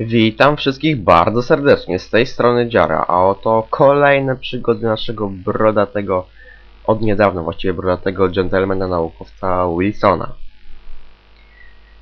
Witam wszystkich bardzo serdecznie, z tej strony Dziara, a oto kolejne przygody naszego brodatego, od niedawna właściwie brodatego gentlemana naukowca Wilsona.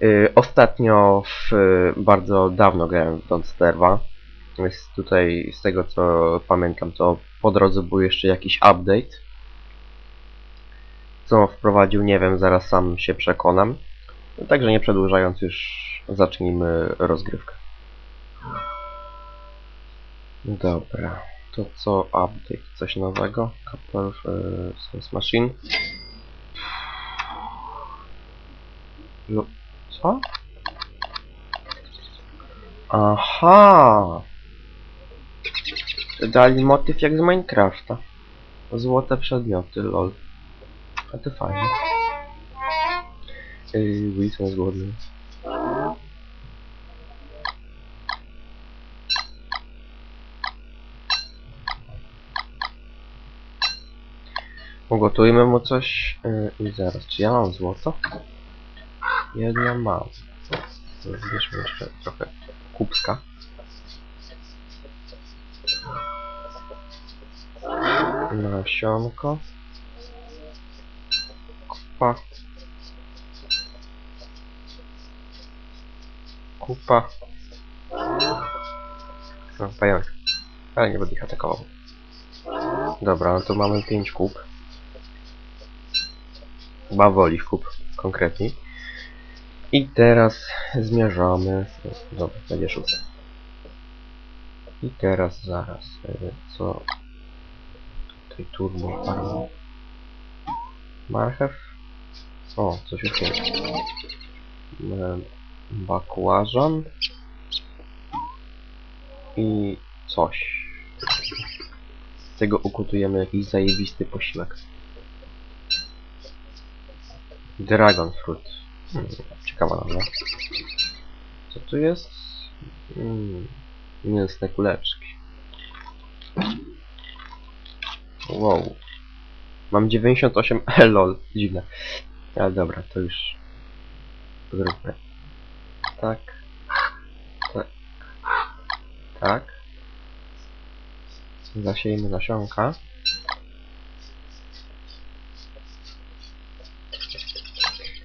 Yy, ostatnio, w, bardzo dawno grałem w Don't Starve'a, jest tutaj, z tego co pamiętam, to po drodze był jeszcze jakiś update. Co wprowadził, nie wiem, zaraz sam się przekonam. Także nie przedłużając już, zacznijmy rozgrywkę. Dobra, to co update? Coś nowego? Couple e, Sense Machine. No, co? Aha! Dali motyw jak z Minecrafta. Złote przedmioty, lol. A to fajnie. Yy, Wilson jest głodny. Ugotujmy mu coś yy, i zaraz. Czy ja mam złoto? Jedno mam. Zbierzmy jeszcze trochę kubska. Nasionko. Kupa. Kupa. No, pająk. Ale nie będę ich atakował. Dobra, no to mamy 5 kup. Bawoli kup konkretnie. I teraz zmierzamy. Dobra, będzie. I teraz zaraz. y, Co? Tutaj turbo. Marchew. O, coś już jest. Bakłażan. I coś. Z tego ukutujemy jakiś zajebisty posiłek. Dragon fruit. Hmm, ciekawa nazwa. Co tu jest? Hmm, mięsne kuleczki. Wow. Mam 98... lol, dziwne. Ale dobra, to już... Zróbmy. Tak. Tak. Tak. Zasiejmy nasionka.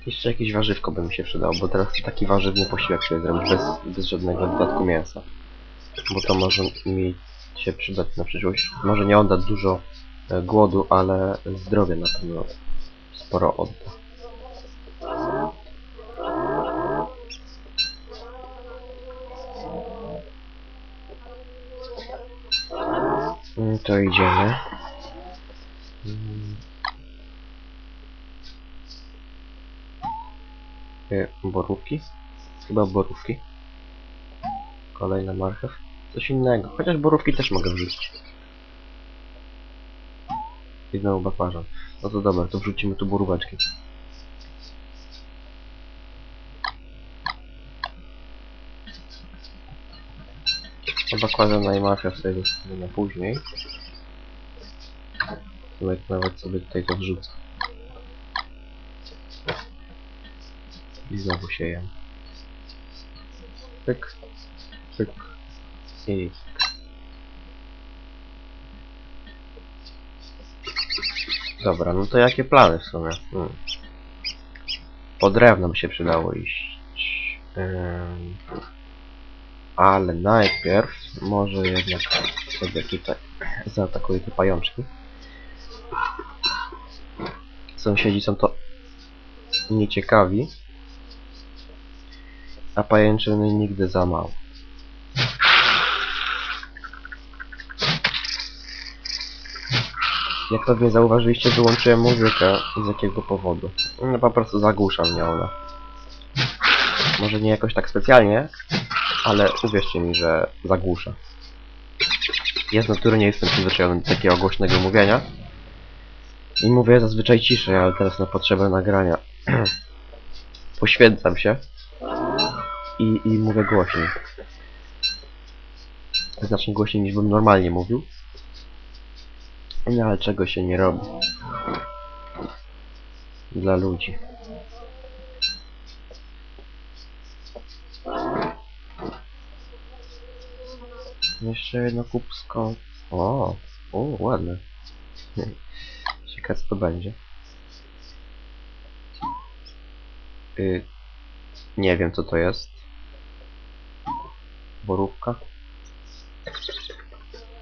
Jeszcze jakieś warzywko by mi się przydało, bo teraz taki warzywny posiłek sobie zrobić bez, bez żadnego dodatku mięsa. Bo to może mi się przydać na przyszłość. Może nie odda dużo e, głodu, ale zdrowie na pewno sporo odda. Mm, To idziemy. E, Borówki? Chyba borówki. Kolejna marchew. Coś innego. Chociaż borówki też mogę wrzucić. I znowu bakłażan. No to dobra, to wrzucimy tu boróweczki. To bakłażana i marchew sobie na później. Nawet, nawet sobie tutaj to wrzucę. I znowu sieję. Pyk. Pyk. I... Dobra, no to jakie plany w sumie? Hmm. Po drewno się przydało iść. Ale najpierw może jednak sobie tutaj zaatakuję te pajączki. Sąsiedzi są to nieciekawi. A pajęczyny nigdy za mało. Jak pewnie zauważyliście, wyłączyłem muzykę. Z jakiego powodu? No po prostu zagłusza mnie ona. Może nie jakoś tak specjalnie, ale uwierzcie mi, że zagłusza. Ja z natury nie jestem przyzwyczajony do takiego głośnego mówienia. I mówię zazwyczaj ciszej, ale teraz na potrzebę nagrania poświęcam się i, i mówię głośniej. Znacznie głośniej niż bym normalnie mówił. No ale czego się nie robi. Dla ludzi. Jeszcze jedno kubsko. O, o, ładne. Ciekawe co to będzie. Y, nie wiem co to jest. Borówka.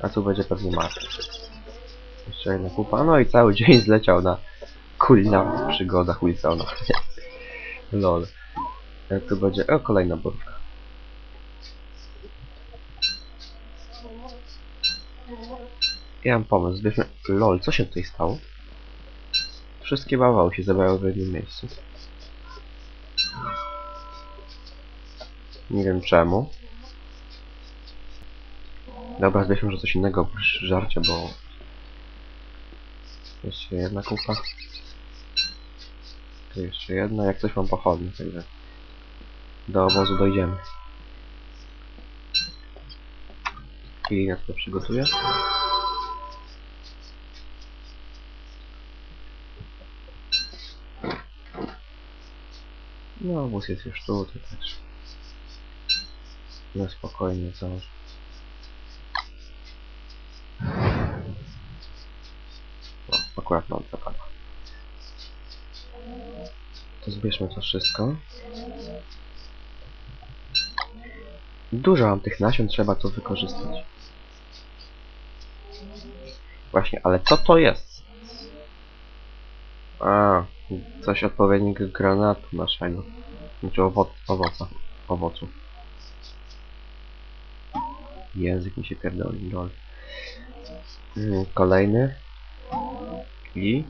A tu będzie pewnie marka. Jeszcze jedna kupa. No i cały dzień zleciał na kulinarnych przygodach Wilsona. Lol. E, Tu będzie... O, kolejna borówka. Ja mam pomysł. Zbierzmy... Lol, co się tutaj stało? Wszystkie bawały się zebrały w jednym miejscu. Nie wiem czemu. Dobra, zbierzmy może coś innego oprócz żarcia, bo... Jeszcze jedna kupa. Tu jeszcze jedna, jak coś mam pochodnie, także... Do obozu dojdziemy. I na to przygotuję. No, obóz jest już tu, to też... Na spokojnie, co... O, akurat mam. To zbierzmy to wszystko. Dużo mam tych nasion, trzeba to wykorzystać. Właśnie, ale co to jest? A, coś odpowiedniego granatu naszego. Znaczy owo owoca. Owocu. Język mi się pierdoli, lol. Mm, Kolejny. I...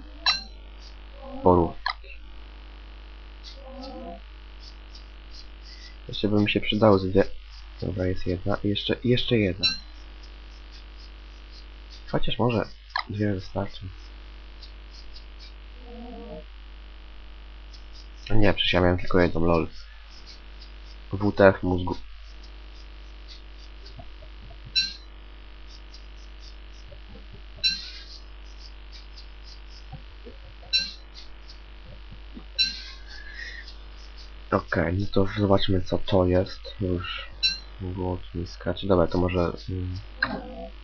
Borów. Jeszcze by mi się przydało dwie... Dobra, jest jedna. Jeszcze, jeszcze jedna. Chociaż może dwie wystarczy. Nie, przecież ja miałem tylko jedną, lol. WTF mózgu. Okej, no to zobaczmy co to jest. Już było tu nie skać. Dobra, to może... Mm...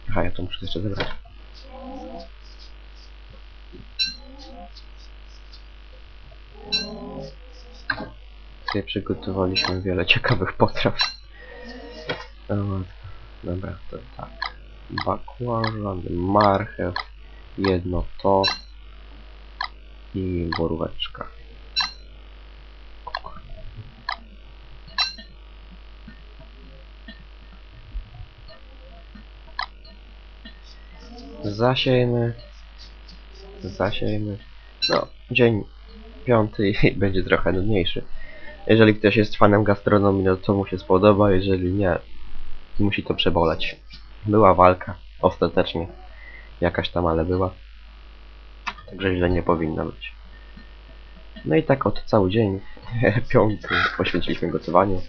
Aha, ja to muszę jeszcze zebrać. Tutaj przygotowaliśmy wiele ciekawych potraw. Dobra, to tak. Bakłażan, marchew, jedno to i boróweczka. Zasiejmy. Zasiejmy. No, dzień piąty będzie trochę nudniejszy. Jeżeli ktoś jest fanem gastronomii, no to mu się spodoba, jeżeli nie, musi to przeboleć. Była walka, ostatecznie. Jakaś tam, ale była. Także źle nie powinno być. No i tak od cały dzień, piąty, poświęciliśmy gotowaniu.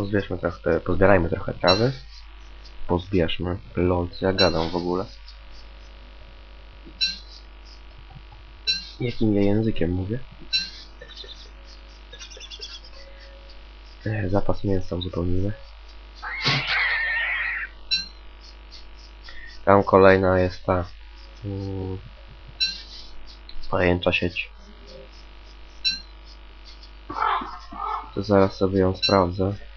Pozbierzmy trochę, pozbierajmy trochę trawy. Pozbierzmy. Co ja gadam w ogóle. Jakim ja językiem mówię? Zapas mięsa uzupełnimy. Tam kolejna jest ta pajęcza sieć. To zaraz sobie ją sprawdzę.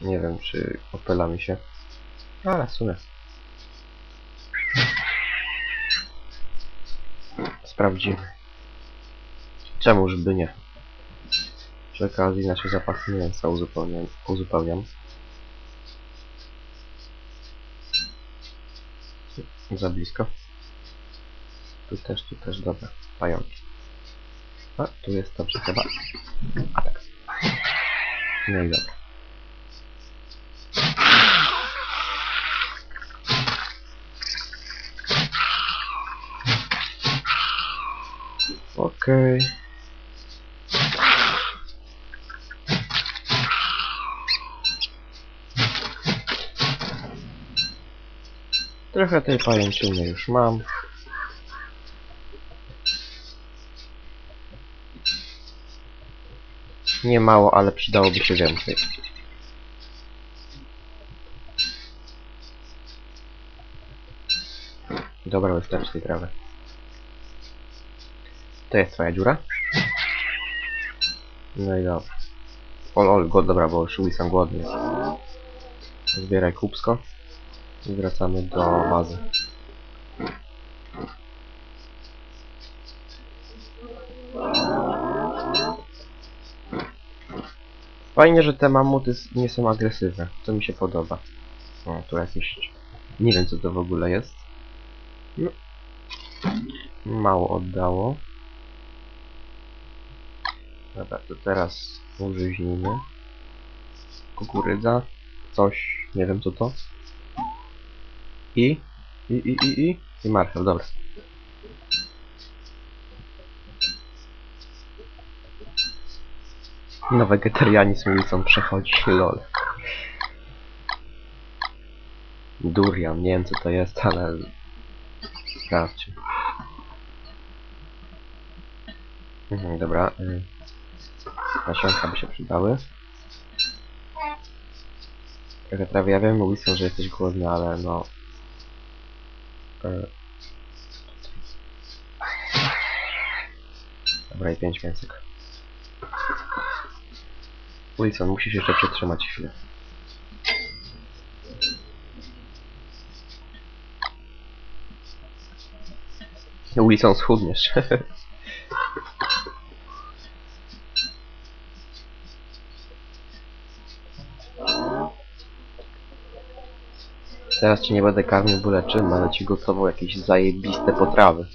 Nie wiem, czy opyla mi się. Ale w sumie. Sprawdzimy. Czemuż by nie? Przy okazji nasze zapasy mięsa uzupełniam. uzupełniam. Za blisko. Tu też, tu też, dobra. Pająki. A, tu jest dobrze chyba. A tak. No i dobra. Okej. Trochę tej pajęczyny już mam. Nie mało, ale przydałoby się więcej. Dobra, wystarczy tej trawy. To jest twoja dziura? No i dobra. Ol, ol, go, dobra, bo już jestem głodny. Zbieraj kubsko. I wracamy do bazy. Fajnie, że te mamuty nie są agresywne. To mi się podoba. O, tu jakieś... Nie wiem, co to w ogóle jest. No. Mało oddało. Dobra, to teraz użyźnimy. Kukurydza. Coś, nie wiem co to. I? I, i, i, i? I marchew, dobra. Na wegetarianizm mi chcą przechodzić, lol. Durian, nie wiem co to jest, ale... Sprawdźmy. Mhm, dobra. y, Nasionka by się przydały. Trochę trawy, ja wiem, Wilson, że jesteś głodny, ale no... y, Dobra, i pięć mięsek. Wilson, musisz jeszcze przetrzymać chwilę. Wilson, schudniesz. Teraz ci nie będę karmił byle czym, ale ci gotował jakieś zajebiste potrawy.